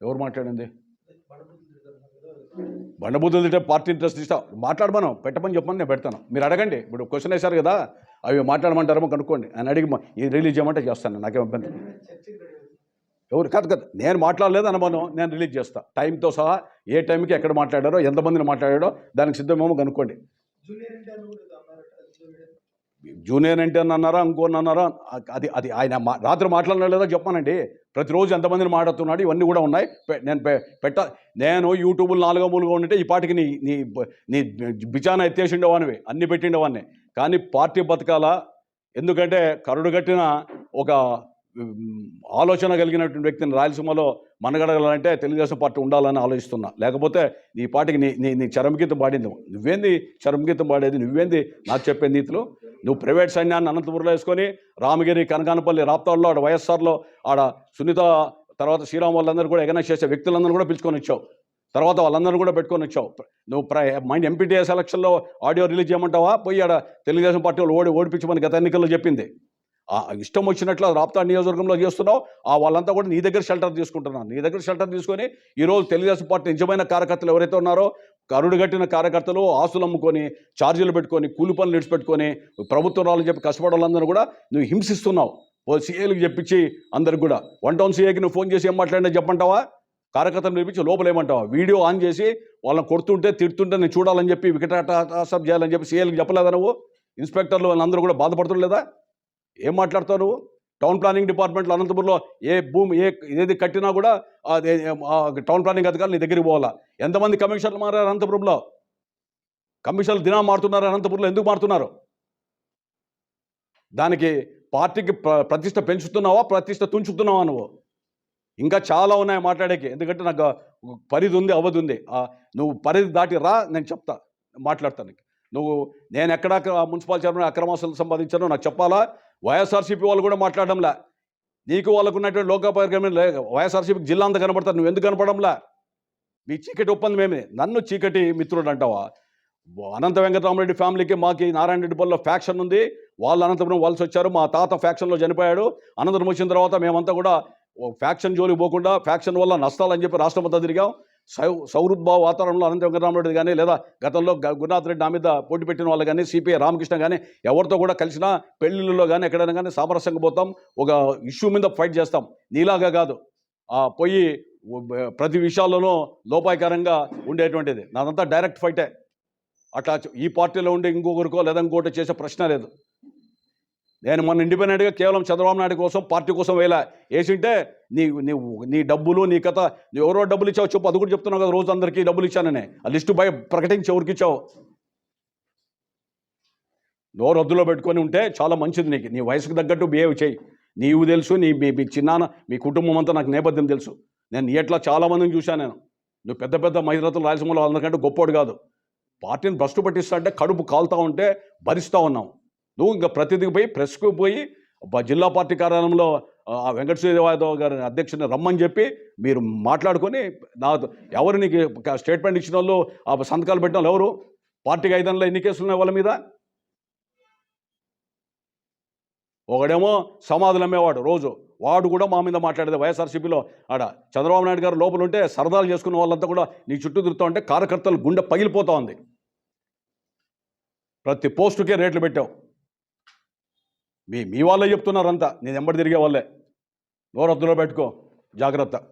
ఎవరు మాట్లాడింది? బండబూతులు బండబుద్ధులు తింటే పార్టీ ఇంట్రెస్ట్ ఇస్తా మాట్లాడమను పెట్టమని చెప్పమని నేను పెడతాను. మీరు అడగండి. ఇప్పుడు క్వశ్చన్ వేశారు కదా అవి మాట్లాడమంటారేమో కనుక్కోండి. అని అడిగి ఇది రిలీజ్ చేయమంటే చేస్తాను నాకేం ఇబ్బంది నేను ఎవరు? కాదు కదా నేను మాట్లాడలేదు అనమను నేను రిలీజ్ చేస్తా. టైంతో సహా ఏ టైంకి ఎక్కడ మాట్లాడారో ఎంతమందిని మాట్లాడారో దానికి సిద్ధమేమో కనుక్కోండి. జూనియర్ ఎన్టీఆర్ అని అన్నారా ఇంకోని అన్నారా అది అది ఆయన రాత్రి మాట్లాడలేదో చెప్పానండి. ప్రతిరోజు ఎంతమందిని మాట్లాడుతున్నాడు ఇవన్నీ కూడా ఉన్నాయి. పె- నేను పె- పెట్ట నేను యూట్యూబ్లో నాలుగో మూలుగా ఉంటే ఈ పాటికి నీ నీ నీ బిచాన ఎత్తేసిండేవానివి అన్ని పెట్టిండేవాన్ని. కానీ పార్టీ బతకాల ఎందుకంటే కరుడు కట్టిన ఒక ఆలోచన కలిగినటువంటి వ్యక్తిని రాయలసీమలో మనగడగలంటే తెలుగుదేశం పార్టీ ఉండాలని ఆలోచిస్తున్నా. లేకపోతే నీ పార్టీకి నీ నీ నీ చరమగీతం పాడింది. నువ్వేంది చరమగీతం పాడేది? నువ్వేంది నాకు చెప్పే నీతిలో? నువ్వు ప్రైవేట్ సైన్యాన్ని అనంతపురంలో వేసుకొని రామగిరి కనకానపల్లి రాప్తాల్లో ఆడ వైఎస్ఆర్లో ఆడ సునీత తర్వాత శ్రీరామ్ వాళ్ళందరూ కూడా ఎగనైజ్ చేసే వ్యక్తులందరూ కూడా పిలుచుకొని వచ్చావు. తర్వాత వాళ్ళందరూ కూడా పెట్టుకొని వచ్చావు. నువ్వు ప్ర మైండ్ ఎంపీటీఎస్ ఎలక్షన్లో ఆడియో రిలీజ్ చేయమంటావా? పోయి ఆడ తెలుగుదేశం పార్టీ వాళ్ళు ఓడి ఓడిపించమని గత ఎన్నికల్లో చెప్పింది. ఇష్టం వచ్చినట్లు రాప్తా నియోజకవర్గంలో చేస్తున్నావు ఆ వాళ్ళంతా కూడా నీ దగ్గర షెల్టర్ తీసుకుంటున్నాను నీ దగ్గర షెల్టర్ తీసుకొని ఈరోజు తెలుగుదేశం పార్టీ నిజమైన కార్యకర్తలు ఎవరైతే ఉన్నారో కరుడు కట్టిన కార్యకర్తలు ఆస్తులు అమ్ముకొని ఛార్జీలు పెట్టుకొని కూలి పనులు విడిచిపెట్టుకొని ప్రభుత్వం రావాలని చెప్పి కష్టపడే వాళ్ళందరూ కూడా నువ్వు హింసిస్తున్నావు. ఓ సీఏలకు చెప్పించి అందరికి కూడా. వన్ టౌన్ సీఏకి నువ్వు ఫోన్ చేసి ఏం మాట్లాడినా చెప్పంటావా కార్యకర్తలు పిలిపించి లోపల ఏమంటావా? వీడియో ఆన్ చేసి వాళ్ళని కొడుతుంటే తిడుతుంటే నేను చూడాలని చెప్పి వికటాటాసప్ చేయాలని చెప్పి సీఏలకు చెప్పలేదా నువ్వు? ఇన్స్పెక్టర్లు వాళ్ళందరూ కూడా బాధపడుతుండలేదా? ఏం మాట్లాడతావు నువ్వు? టౌన్ ప్లానింగ్ డిపార్ట్మెంట్లో అనంతపురంలో ఏ భూమి ఏ ఏది కట్టినా కూడా టౌన్ ప్లానింగ్ అధికారులు నీ దగ్గరికి పోవాలా? ఎంతమంది కమిషనర్లు మారారు అనంతపురంలో? కమిషనర్లు దినా మారుతున్నారు అనంతపురంలో ఎందుకు మారుతున్నారు? దానికి పార్టీకి ప్రతిష్ట పెంచుతున్నావా ప్రతిష్ట తుంచుతున్నావా నువ్వు? ఇంకా చాలా ఉన్నాయి మాట్లాడేకి. ఎందుకంటే నాకు పరిధి ఉంది అవధి ఉంది. నువ్వు పరిధి దాటి రా నేను చెప్తా మాట్లాడతాను నువ్వు నేను ఎక్కడ మున్సిపల్ చైర్మన్ అక్రమాస్తులు సంపాదించానో నాకు చెప్పాలా? వైఎస్ఆర్సీపీ వాళ్ళు కూడా మాట్లాడడంలా. నీకు వాళ్ళకు ఉన్నటువంటి లోకాపరికరమైన లే వైఎస్ఆర్సీపీకి జిల్లా అంతా కనబడతారు నువ్వు ఎందుకు కనపడంలా? మీ చీకటి ఒప్పందం ఏమి నన్ను చీకటి మిత్రుడు అంటావా? అనంత వెంకటరామరెడ్డి ఫ్యామిలీకి మాకి నారాయణ రెడ్డి పల్లెలో ఫ్యాక్షన్ ఉంది. వాళ్ళు అనంతపురం వలస వచ్చారు. మా తాత ఫ్యాక్షన్లో చనిపోయాడు. అనంతరం వచ్చిన తర్వాత మేమంతా కూడా ఫ్యాక్షన్ జోలికి పోకుండా ఫ్యాక్షన్ వల్ల నష్టాలని చెప్పి రాష్ట్రమంతా తిరిగాం. సౌ వాతావరణంలో అనంత వెంకటరామరెడ్డి కానీ లేదా గతంలో గురునాథ్ రెడ్డి నా మీద పోటీ పెట్టిన వాళ్ళు కానీ సిపిఐ రామకృష్ణ కానీ ఎవరితో కూడా కలిసినా పెళ్ళిళ్ళలో కానీ ఎక్కడైనా కానీ సామరస్యంగా పోతాం. ఒక ఇష్యూ మీద ఫైట్ చేస్తాం. నీలాగా కాదు. ఆ పోయి ప్రతి విషయాల్లోనూ లోపాయకరంగా ఉండేటువంటిది. నాదంతా డైరెక్ట్ ఫైటే. అట్లా ఈ పార్టీలో ఉండే ఇంకొకరికో లేదా ఇంకోటి చేసే ప్రశ్న లేదు. నేను మొన్న ఇండిపెండెంట్గా కేవలం చంద్రబాబు నాయుడు కోసం పార్టీ కోసం వేలా వేసింటే నీ నీ నీ డబ్బులు నీ కథ నువ్వు ఎవరో డబ్బులు ఇచ్చావు చెప్పు అది కూడా చెప్తున్నావు కదా రోజు అందరికీ డబ్బులు ఇచ్చానని ఆ లిస్టు బయ ప్రకటించి ఎవరికి ఇచ్చావు? నోరు రద్దులో పెట్టుకొని ఉంటే చాలా మంచిది నీకు. నీ వయసుకు తగ్గట్టు బిహేవ్ చేయి. నీవు తెలుసు నీ మీ మీ చిన్నాన్న మీ కుటుంబం అంతా నాకు నేపథ్యం తెలుసు. నేను నీ ఎట్లా చాలామందిని చూశాను నేను. నువ్వు పెద్ద పెద్ద మహిళతలు రాయలసీమలో అందరికంటే గొప్పోడు కాదు. పార్టీని భ్రష్టు పట్టిస్తా అంటే కడుపు కాలుతా ఉంటే భరిస్తూ ఉన్నావు. నువ్వు ఇంకా ప్రతిదికి పోయి ప్రెస్కు పోయి జిల్లా పార్టీ కార్యాలయంలో ఆ వెంకట శ్రీదేవాదవ్ గారి అధ్యక్షుని రమ్మని చెప్పి మీరు మాట్లాడుకొని నా ఎవరు నీకు స్టేట్మెంట్ ఇచ్చిన వాళ్ళు ఆ సంతకాలు పెట్టిన వాళ్ళు ఎవరు? పార్టీకి ఐదంలో ఎన్ని కేసులు ఉన్నాయి వాళ్ళ మీద? ఒకడేమో సమాధులు అమ్మేవాడు రోజు. వాడు కూడా మా మీద మాట్లాడేది వైఎస్ఆర్సీపీలో. ఆడ చంద్రబాబు నాయుడు గారు లోపల ఉంటే సరదాలు చేసుకున్న వాళ్ళంతా కూడా నీ చుట్టూ తిరుగుతూ ఉంటే కార్యకర్తలు గుండె పగిలిపోతా ఉంది. ప్రతి పోస్టుకే రేట్లు పెట్టావు. మీ మీ వాళ్ళే చెప్తున్నారంతా. నేను ఎంబడి తిరిగే వాళ్ళే. నోరద్దులో పెట్టుకో. జాగ్రత్త.